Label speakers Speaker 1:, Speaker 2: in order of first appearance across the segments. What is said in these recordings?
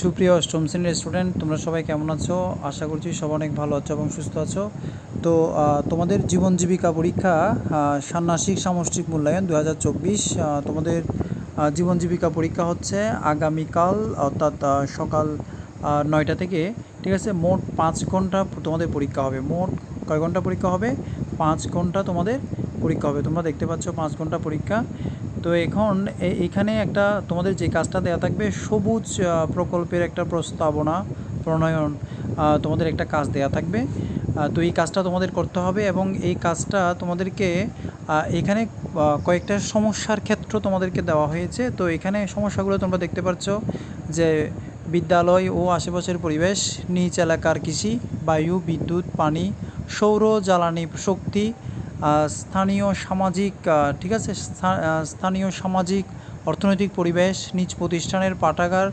Speaker 1: সুপ্রিয় অষ্টম শ্রেণির স্টুডেন্ট তোমরা সবাই কেমন আছো? আশা করছি সব অনেক ভালো আছো এবং সুস্থ আছো। তো তোমাদের জীবন জীবিকা পরীক্ষা আহ, ষান্মাসিক সামষ্টিক মূল্যায়ন দু হাজার চব্বিশ তোমাদের জীবন জীবিকা পরীক্ষা হচ্ছে আগামীকাল অর্থাৎ সকাল নয়টা থেকে ঠিক আছে? মোট পাঁচ ঘণ্টা তোমাদের পরীক্ষা হবে। মোট কয় ঘণ্টা পরীক্ষা হবে? পাঁচ ঘণ্টা তোমাদের পরীক্ষা হবে। তোমরা দেখতে পাচ্ছ পাঁচ ঘণ্টা পরীক্ষা। তো এখন এখানে একটা তোমাদের যে কাজটা দেওয়া থাকবে, সবুজ প্রকল্পের একটা প্রস্তাবনা, প্রণয়ন তোমাদের একটা কাজ দেওয়া থাকবে। তো এই কাজটা তোমাদের করতে হবে এবং এই কাজটা তোমাদেরকে এখানে কয়েকটা সমস্যার ক্ষেত্র তোমাদেরকে দেওয়া হয়েছে। তো এখানে সমস্যাগুলো তোমরা দেখতে পাচ্ছ যে বিদ্যালয় ও আশেপাশের পরিবেশ, নিচ এলাকার কৃষি, বায়ু, বিদ্যুৎ, পানি, সৌর, জ্বালানি শক্তি স্থানীয় সামাজিক ঠিক আছে স্থা- স্থানীয় সামাজিক অর্থনৈতিক পরিবেশ, নিজ প্রতিষ্ঠানের পাঠাগার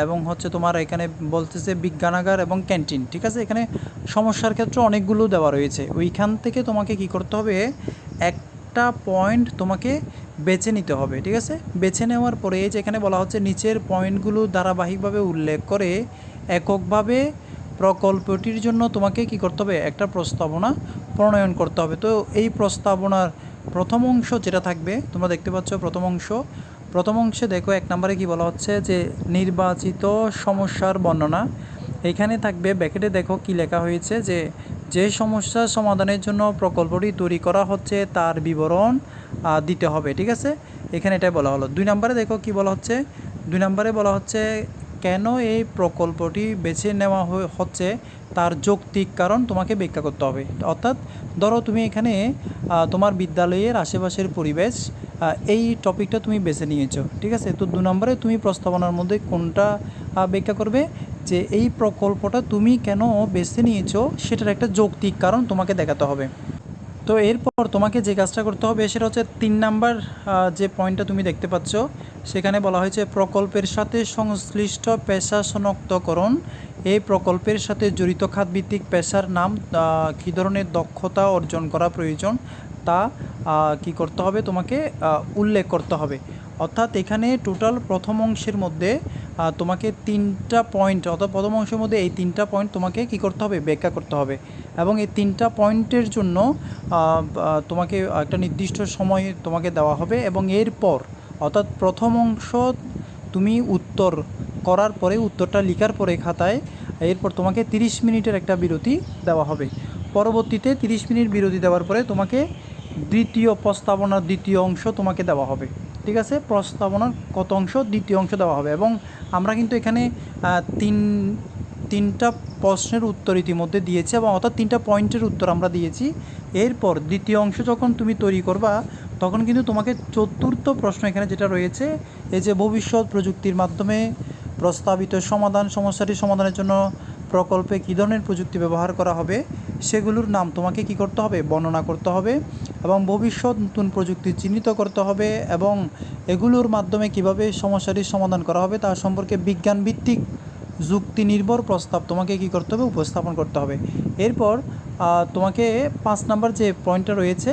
Speaker 1: এবং হচ্ছে তোমার এখানে বলতেছে বিজ্ঞানাগার এবং ক্যান্টিন, ঠিক আছে? এখানে সমস্যার ক্ষেত্রে অনেকগুলো দেওয়া রয়েছে। ওইখান থেকে তোমাকে কি করতে হবে? একটা পয়েন্ট তোমাকে বেছে নিতে হবে, ঠিক আছে? বেছে নেওয়ার পরে যে এখানে বলা হচ্ছে নিচের পয়েন্টগুলো ধারাবাহিকভাবে উল্লেখ করে এককভাবে প্রকল্পটির জন্য তোমাকে কি করতে হবে? একটা প্রস্তাবনা প্রণয়ন করতে হবে। তো এই প্রস্তাবনার প্রথম অংশ যেটা থাকবে, তোমরা দেখতে পাচ্ছ প্রথম অংশ। প্রথম অংশে দেখো, এক নম্বরে কি বলা হচ্ছে যে নির্বাচিত সমস্যার বর্ণনা। এখানে থাকবে, ব্যাকেটে দেখো কি লেখা হয়েছে যে যে সমস্যা সমাধানের জন্য প্রকল্পটি তৈরি করা হচ্ছে তার বিবরণ দিতে হবে, ঠিক আছে? এখানে এটাই বলা হলো। দুই নম্বরে দেখো কি বলা হচ্ছে? দুই নম্বরে বলা হচ্ছে কেন এই প্রকল্পটি বেছে নেওয়া হচ্ছে তার যৌক্তিক কারণ তোমাকে ব্যাখ্যা করতে হবে। অর্থাৎ ধরো তুমি এখানে তোমার বিদ্যালয়ের আশেপাশের পরিবেশ এই টপিকটা তুমি বেছে নিয়েছো, ঠিক আছে? তো দু নম্বরে তুমি প্রস্তাবনার মধ্যে কোনটা ব্যাখ্যা করবে? যে এই প্রকল্পটা তুমি কেন বেছে নিয়েছো সেটার একটা যৌক্তিক কারণ তোমাকে দেখাতে হবে। তো এরপর তোমাকে যে কাজটা করতে হবে সেটা হচ্ছে তিন নাম্বার যে পয়েন্টটা তুমি দেখতে পাচ্ছ সেখানে বলা হয়েছে, প্রকল্পের সাথে সংশ্লিষ্ট পেশা শনাক্তকরণ এই প্রকল্পের সাথে জড়িত খাতভিত্তিক পেশার নাম কী ধরনের দক্ষতা অর্জন করা প্রয়োজন তা কি করতে হবে তোমাকে উল্লেখ করতে হবে। অর্থাৎ এখানে টোটাল প্রথম অংশের মধ্যে তোমাকে তিনটা পয়েন্ট, অর্থাৎ প্রথম অংশের মধ্যে এই তিনটা পয়েন্ট তোমাকে কি করতে হবে? ব্যাখ্যা করতে হবে। এবং এই তিনটা পয়েন্টের জন্য তোমাকে একটা নির্দিষ্ট সময় তোমাকে দেওয়া হবে এবং এরপর অর্থাৎ প্রথম অংশ তুমি উত্তর করার পরে, উত্তরটা লেখার পরে খাতায় এরপর তোমাকে 30 মিনিটের একটা বিরতি দেওয়া হবে। পরবর্তীতে 30 মিনিট বিরতি দেওয়ার পরে তোমাকে দ্বিতীয় প্রস্তাবনার দ্বিতীয় অংশ তোমাকে দেওয়া হবে। ঠিক আছে? প্রস্তাবনার কত অংশ? দ্বিতীয় অংশ দেওয়া হবে। এবং আমরা কিন্তু এখানে তিন, তিনটা প্রশ্নের উত্তর ইতিমধ্যে দিয়েছি এবং অর্থাৎ তিনটা পয়েন্টের উত্তর আমরা দিয়েছি। এরপর দ্বিতীয় অংশ যখন তুমি তৈরি করবা তখন কিন্তু তোমাকে চতুর্থ প্রশ্ন এখানে যেটা রয়েছে, এই যে ভবিষ্যৎ প্রযুক্তির মাধ্যমে প্রস্তাবিত সমাধান, সমস্যাটি সমাধানের জন্য প্রকল্পে কী ধরনের প্রযুক্তি ব্যবহার করা হবে, সেগুলোর নাম তোমাকে কি করতে হবে? বর্ণনা করতে হবে এবং ভবিষ্যৎ নতুন প্রযুক্তি চিহ্নিত করতে হবে এবং এগুলোর মাধ্যমে কীভাবে সমস্যাটির সমাধান করা হবে তা সম্পর্কে বিজ্ঞান ভিত্তিক যুক্তি নির্ভর প্রস্তাব তোমাকে কি করতে হবে? উপস্থাপন করতে হবে। এরপর তোমাকে পাঁচ নাম্বার যে পয়েন্টটা রয়েছে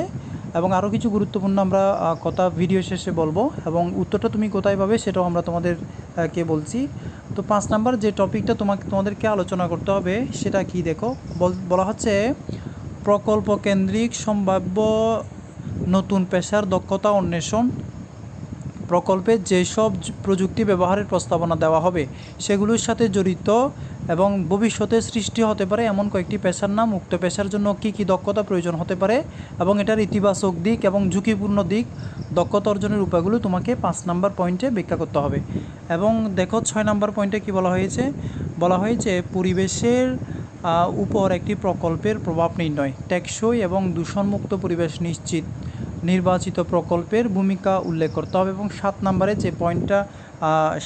Speaker 1: এবং আরও কিছু গুরুত্বপূর্ণ আমরা কথা ভিডিও শেষে বলব এবং উত্তরটা তুমি কোথায় পাবে সেটাও আমরা তোমাদের কে বলছি। তো পাঁচ নাম্বার যে টপিকটা তোমাকে, তোমাদেরকে আলোচনা করতে হবে সেটা কি দেখো? বল- বলা হচ্ছে প্রকল্প কেন্দ্রিক সম্ভাব্য নতুন পেশার দক্ষতা অন্বেষণ। প্রকল্পে যেসব প্রযুক্তি ব্যবহারের প্রস্তাবনা দেওয়া হবে সেগুলোর সাথে জড়িত এবং ভবিষ্যতে সৃষ্টি হতে পারে এমন কয়েকটি পেশার নাম। উক্ত পেশার জন্য কী কী দক্ষতা প্রয়োজন হতে পারে এবং এটার ইতিবাচক দিক এবং ঝুঁকিপূর্ণ দিক, দক্ষতা অর্জনের উপায়গুলো তোমাকে পাঁচ নাম্বার পয়েন্টে ব্যাখ্যা করতে হবে। এবং দেখো, ছয় নাম্বার পয়েন্টে কি বলা হয়েছে? বলা হয়েছে, পরিবেশের উপর একটি প্রকল্পের প্রভাব নির্ণয়, টেকসই এবং দূষণমুক্ত পরিবেশ নিশ্চিত। নির্বাচিত প্রকল্পের ভূমিকা উল্লেখ করতে হবে এবং সাত নম্বরে যে পয়েন্টটা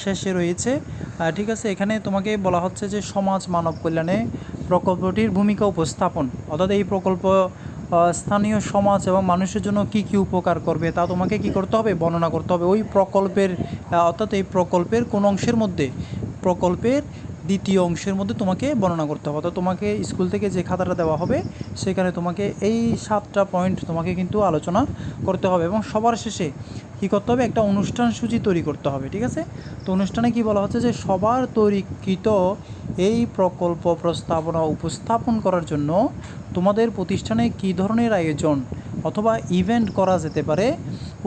Speaker 1: শেষে রয়েছে ঠিক আছে, এখানে তোমাকে বলা হচ্ছে যে সমাজ মানব কল্যাণে প্রকল্পটির ভূমিকা উপস্থাপন। অর্থাৎ এই প্রকল্প স্থানীয় সমাজ এবং মানুষের জন্য কি কি উপকার করবে তা তোমাকে কি করতে হবে? বর্ণনা করতে হবে। ওই প্রকল্পের অর্থাৎ এই প্রকল্পের কোন অংশের মধ্যে প্রকল্পের দ্বিতীয় অংশের মধ্যে তোমাকে বর্ণনা করতে হবে। অর্থাৎ তোমাকে স্কুল থেকে যে খাতাটা দেওয়া হবে সেখানে তোমাকে এই সাতটা পয়েন্ট তোমাকে কিন্তু আলোচনা করতে হবে এবং সবার শেষে কী করতে হবে? একটা অনুষ্ঠান সূচি তৈরি করতে হবে ঠিক আছে? তো অনুষ্ঠানে কি বলা হচ্ছে যে সবার তৈরিকৃত এই প্রকল্প প্রস্তাবনা উপস্থাপন করার জন্য তোমাদের প্রতিষ্ঠানে কী ধরনের আয়োজন অথবা ইভেন্ট করা যেতে পারে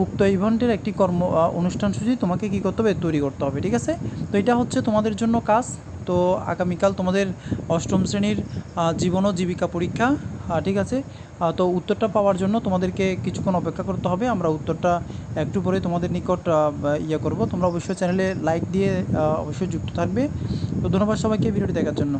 Speaker 1: উক্ত ইভেন্টের একটি কর্ম আহ, অনুষ্ঠান সূচি তোমাকে কী করতে হবে? তৈরি করতে হবে ঠিক আছে? তো এটা হচ্ছে তোমাদের জন্য কাজ। তো আগামীকাল তোমাদের অষ্টম শ্রেণির জীবন ও জীবিকা পরীক্ষা ঠিক আছে? তো উত্তরটা পাওয়ার জন্য তোমাদেরকে কিছুক্ষণ অপেক্ষা করতে হবে। আমরা উত্তরটা একটু পরে তোমাদের নিকট ইয়ে করব। তোমরা অবশ্যই চ্যানেলে লাইক দিয়ে অবশ্যই যুক্ত থাকবে। তো ধন্যবাদ সবাইকে ভিডিওটি দেখার জন্য।